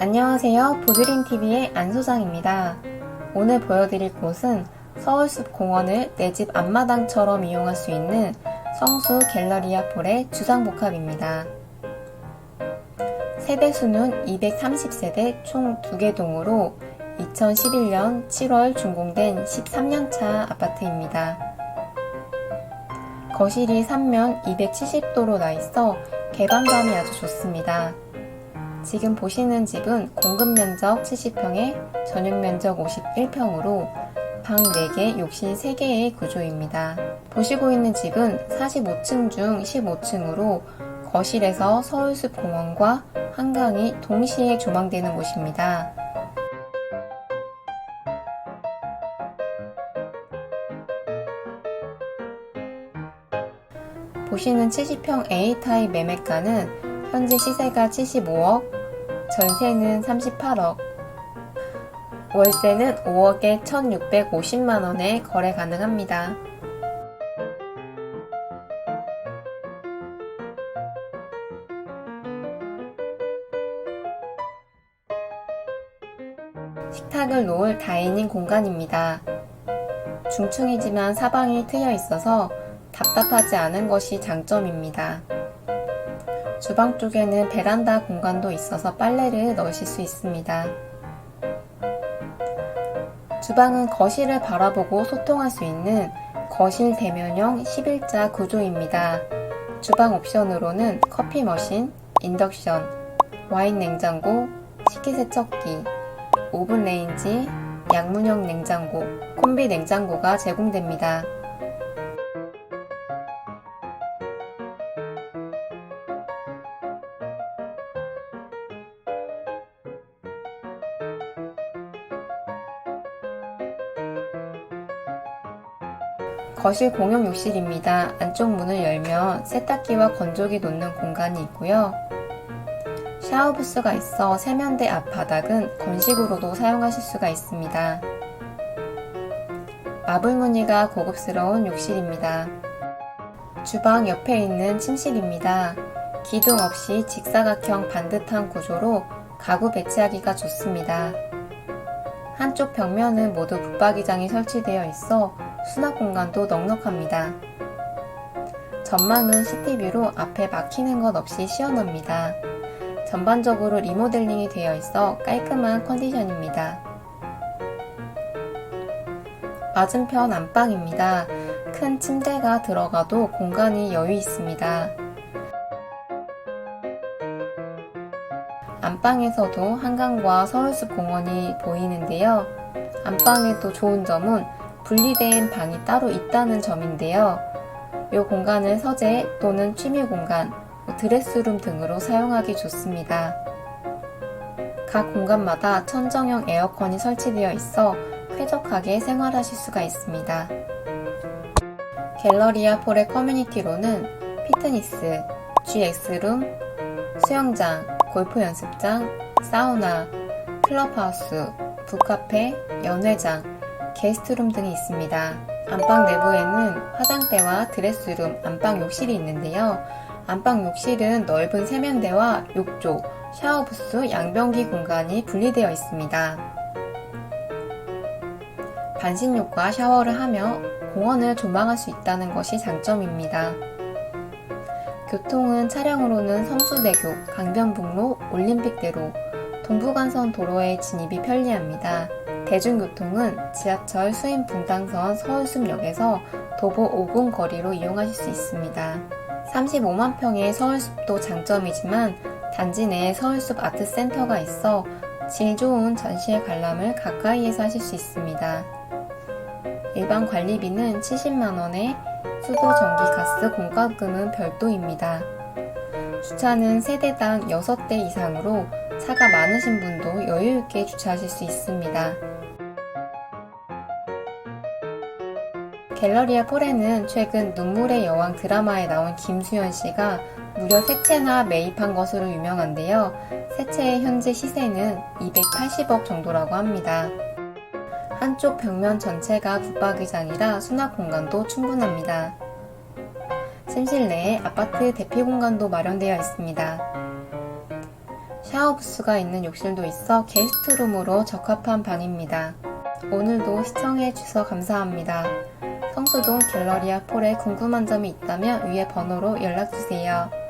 안녕하세요. 보드림TV의 안소장입니다. 오늘 보여드릴 곳은 서울숲 공원을 내 집 앞마당처럼 이용할 수 있는 성수 갤러리아 폴의 주상복합입니다. 세대수는 230세대 총 2개 동으로 2011년 7월 준공된 13년차 아파트입니다. 거실이 3면 270도로 나 있어 개방감이 아주 좋습니다. 지금 보시는 집은 공급 면적 70평에 전용 면적 51평으로 방 4개, 욕실 3개의 구조입니다. 보시고 있는 집은 45층 중 15층으로 거실에서 서울숲 공원과 한강이 동시에 조망되는 곳입니다. 보시는 70평 A타입 매매가는 현재 시세가 75억, 전세는 38억, 월세는 5억에 1,650만원에 거래 가능합니다. 식탁을 놓을 다이닝 공간입니다. 중층이지만 사방이 트여 있어서 답답하지 않은 것이 장점입니다. 주방 쪽에는 베란다 공간도 있어서 빨래를 넣으실 수 있습니다. 주방은 거실을 바라보고 소통할 수 있는 거실 대면형 11자 구조입니다. 주방 옵션으로는 커피 머신, 인덕션, 와인 냉장고, 식기세척기, 오븐 레인지, 양문형 냉장고, 콤비 냉장고가 제공됩니다. 거실 공용 욕실입니다. 안쪽 문을 열면 세탁기와 건조기 놓는 공간이 있고요. 샤워 부스가 있어 세면대 앞바닥은 건식으로도 사용하실 수가 있습니다. 마블 무늬가 고급스러운 욕실입니다. 주방 옆에 있는 침실입니다. 기둥 없이 직사각형 반듯한 구조로 가구 배치하기가 좋습니다. 한쪽 벽면은 모두 붙박이장이 설치되어 있어 수납 공간도 넉넉합니다. 전망은 시티뷰로 앞에 막히는 것 없이 시원합니다. 전반적으로 리모델링이 되어 있어 깔끔한 컨디션입니다. 맞은편 안방입니다. 큰 침대가 들어가도 공간이 여유 있습니다. 안방에서도 한강과 서울숲 공원이 보이는데요. 안방의 또 좋은 점은 분리된 방이 따로 있다는 점인데요. 이 공간을 서재 또는 취미 공간, 뭐 드레스룸 등으로 사용하기 좋습니다. 각 공간마다 천정형 에어컨이 설치되어 있어 쾌적하게 생활하실 수가 있습니다. 갤러리아 폴의 커뮤니티로는 피트니스, GX룸, 수영장, 골프 연습장, 사우나, 클럽하우스, 북카페, 연회장, 게스트룸 등이 있습니다. 안방 내부에는 화장대와 드레스룸, 안방 욕실이 있는데요. 안방 욕실은 넓은 세면대와 욕조, 샤워 부스, 양변기 공간이 분리되어 있습니다. 반신욕과 샤워를 하며 공원을 조망할 수 있다는 것이 장점입니다. 교통은 차량으로는 성수대교, 강변북로, 올림픽대로, 동부간선 도로의 진입이 편리합니다. 대중교통은 지하철 수인 분당선 서울숲역에서 도보 5분 거리로 이용하실 수 있습니다. 35만 평의 서울숲도 장점이지만 단지 내에 서울숲 아트센터가 있어 질 좋은 전시회 관람을 가까이에서 하실 수 있습니다. 일반 관리비는 70만원에 수도, 전기, 가스, 공과금은 별도입니다. 주차는 세대당 6대 이상으로 차가 많으신 분도 여유있게 주차하실 수 있습니다. 갤러리아 폴에는 최근 눈물의 여왕 드라마에 나온 김수현 씨가 무려 세 채나 매입한 것으로 유명한데요. 세 채의 현재 시세는 280억 정도라고 합니다. 한쪽 벽면 전체가 붙박이장이라 수납 공간도 충분합니다. 침실 내에 아파트 대피 공간도 마련되어 있습니다. 샤워 부스가 있는 욕실도 있어 게스트룸으로 적합한 방입니다. 오늘도 시청해 주셔서 감사합니다. 성수동 갤러리아 폴에 궁금한 점이 있다면 위에 번호로 연락주세요.